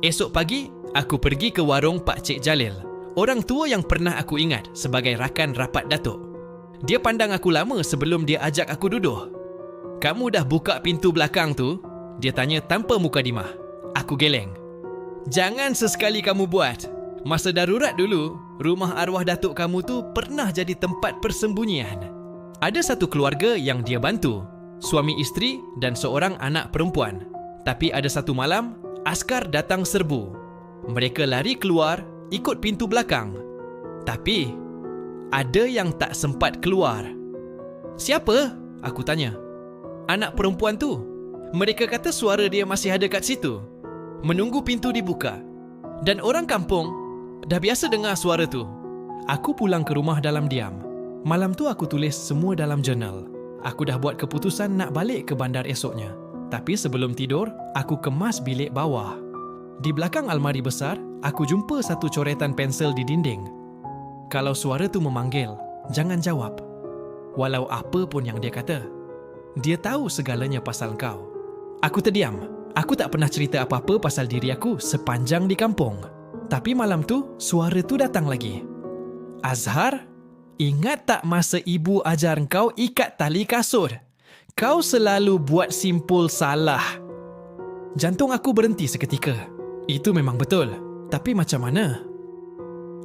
Esok pagi, aku pergi ke warung Pak Cik Jalil. Orang tua yang pernah aku ingat sebagai rakan rapat Datuk. Dia pandang aku lama sebelum dia ajak aku duduk. Kamu dah buka pintu belakang tu? Dia tanya tanpa muka dimah. Aku geleng. Jangan sesekali kamu buat. Masa darurat dulu, rumah arwah datuk kamu tu pernah jadi tempat persembunyian. Ada satu keluarga yang dia bantu. Suami isteri dan seorang anak perempuan. Tapi ada satu malam, askar datang serbu. Mereka lari keluar ikut pintu belakang. Tapi, ada yang tak sempat keluar. Siapa? Aku tanya. Anak perempuan tu. Mereka kata suara dia masih ada kat situ. Menunggu pintu dibuka. Dan orang kampung dah biasa dengar suara tu. Aku pulang ke rumah dalam diam. Malam tu aku tulis semua dalam jurnal. Aku dah buat keputusan nak balik ke bandar esoknya. Tapi sebelum tidur, aku kemas bilik bawah. Di belakang almari besar, aku jumpa satu coretan pensel di dinding. Kalau suara tu memanggil, jangan jawab. Walau apa pun yang dia kata. Dia tahu segalanya pasal kau. Aku terdiam. Aku tak pernah cerita apa-apa pasal diri aku sepanjang di kampung. Tapi malam tu, suara tu datang lagi. Azhar, ingat tak masa ibu ajar kau ikat tali kasut? Kau selalu buat simpul salah. Jantung aku berhenti seketika. Itu memang betul. Tapi macam mana?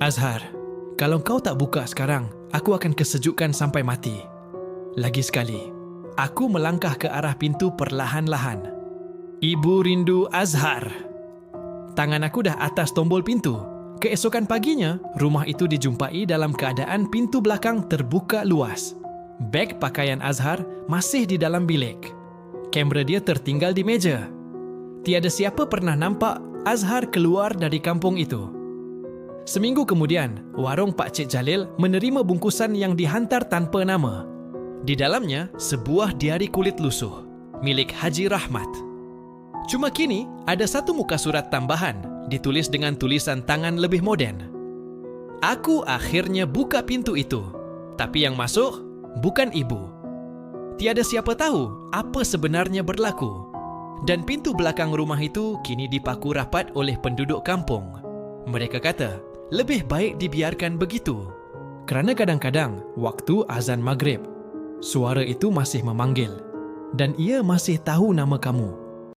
Azhar, kalau kau tak buka sekarang, aku akan kesejukan sampai mati. Lagi sekali, aku melangkah ke arah pintu perlahan-lahan. Ibu rindu Azhar. Tangan aku dah atas tombol pintu. Keesokan paginya, rumah itu dijumpai dalam keadaan pintu belakang terbuka luas. Beg pakaian Azhar masih di dalam bilik. Kamera dia tertinggal di meja. Tiada siapa pernah nampak Azhar keluar dari kampung itu. Seminggu kemudian, warung Pak Cik Jalil menerima bungkusan yang dihantar tanpa nama. Di dalamnya, sebuah diari kulit lusuh milik Haji Rahmat. Cuma kini, ada satu muka surat tambahan ditulis dengan tulisan tangan lebih moden. Aku akhirnya buka pintu itu. Tapi yang masuk bukan ibu. Tiada siapa tahu apa sebenarnya berlaku. Dan pintu belakang rumah itu kini dipaku rapat oleh penduduk kampung. Mereka kata, lebih baik dibiarkan begitu. Kerana kadang-kadang waktu azan maghrib, suara itu masih memanggil dan ia masih tahu nama kamu